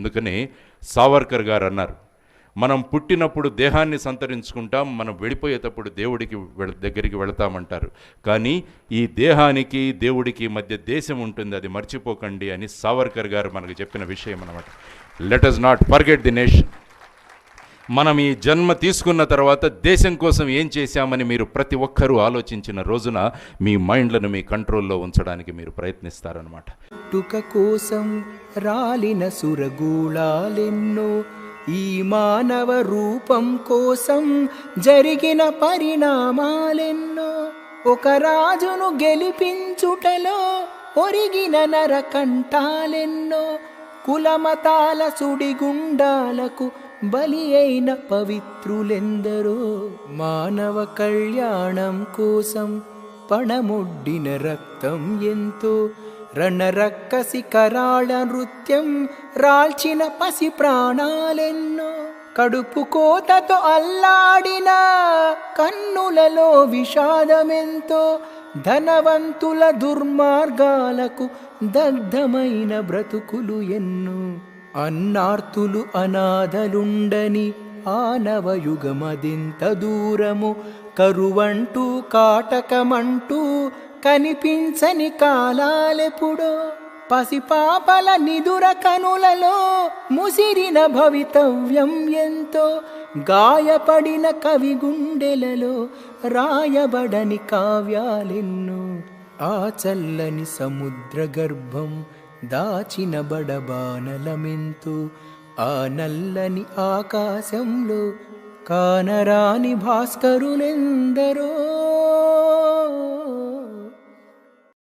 అందుకని సావర్కర్ గారు అన్నారు మనం పుట్టినప్పుడు దేహాన్ని సంతరించుకుంటాం మనం వెళ్ళిపోయేటప్పుడు దేవుడికి వెళ్ దగ్గరికి వెళతామంటారు. కానీ ఈ దేహానికి దేవుడికి మధ్య దేశం ఉంటుంది అది మర్చిపోకండి అని సావర్కర్ గారు మనకు చెప్పిన విషయం అనమాట let us not forget the nation మనం ఈ జన్మ తీసుకున్న తర్వాత దేశం కోసం ఏం చేశామని మీరు ప్రతి ఒక్కరూ ఆలోచించిన రోజున మీ మైండ్లను మీ కంట్రోల్లో ఉంచడానికి మీరు ప్రయత్నిస్తారనమాట పుట్టుక కోసం రాలిన సురగూళాలెన్నో ఈ మానవ రూపం కోసం జరిగిన పరిణామాలెన్నో ఒక రాజును గెలిపించుటలో ఒరిగిన నరకంఠాలెన్నో కులమతాల సుడిగుండాలకు బలి అయిన పవిత్రులెందరో మానవ కళ్యాణం కోసం పణముడ్డిన రక్తం ఎంతో రణరక్కసి కరాళ నృత్యం రాల్చిన పసి ప్రాణాలెన్నో కడుపు కోతతో అల్లాడిన కన్నులలో విషాదమెంతో ధనవంతుల దుర్మార్గాలకు దగ్ధమైన బ్రతుకులు ఎన్నో అన్నార్తులు అనాథలుండని ఆనవయుగమదింత దూరము కరువంటూ కాటకమంటూ కనిపించని కాలాలెప్పుడో పసిపాపల నిదుర కనులలో ముసిరిన భవితవ్యం ఎంతో గాయపడిన కవి గుండెలలో రాయబడని కావ్యాలెన్నో ఆ చల్లని సముద్ర గర్భం దాచిన బడబానలమెంతో ఆ నల్లని ఆకాశంలో కానరాని భాస్కరులెందరో